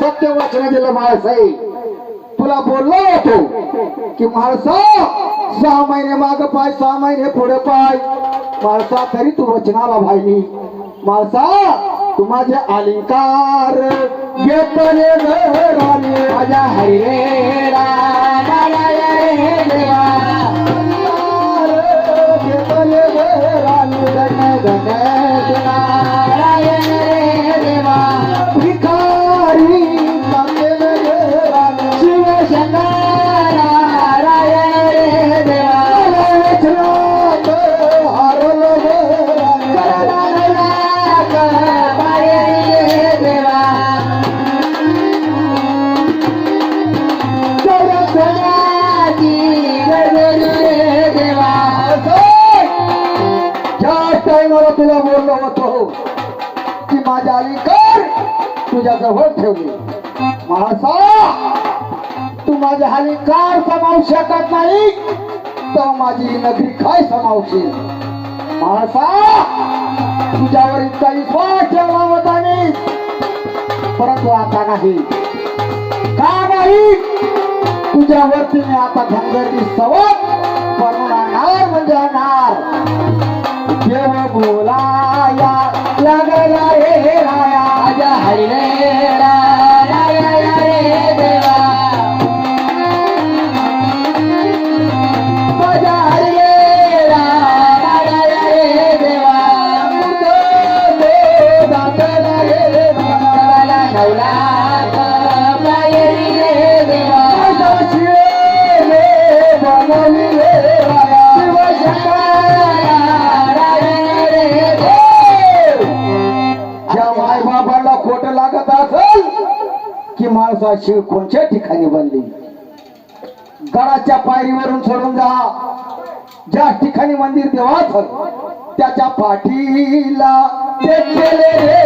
सत्य वचन दिलं माळसाई. तुला बोललो होतो की माळसा सहा महिने माग पाय सहा महिने पुढे पाय. माणसा तरी तू वचनाला भाईनी माणसा तू माझे अलंकार. घेतले घराने माझ्या हरी की तुझ्या जवळ ठेवली. माणसा तू माझ्या कार समावू शकत नाही तर माझी नगरी काय समावशील? माणसा तुझ्यावर इतका विश्वास ठेवला होता मी. परंतु आता नाही. का नाही? तुझ्यावरती मी आता धनगरची सवत की माणसाची कोणत्या ठिकाणी बनली? गडाच्या पायरीवरून सोडून जा. ज्या ठिकाणी मंदिर देवाच त्याच्या पाठीला ते केले रे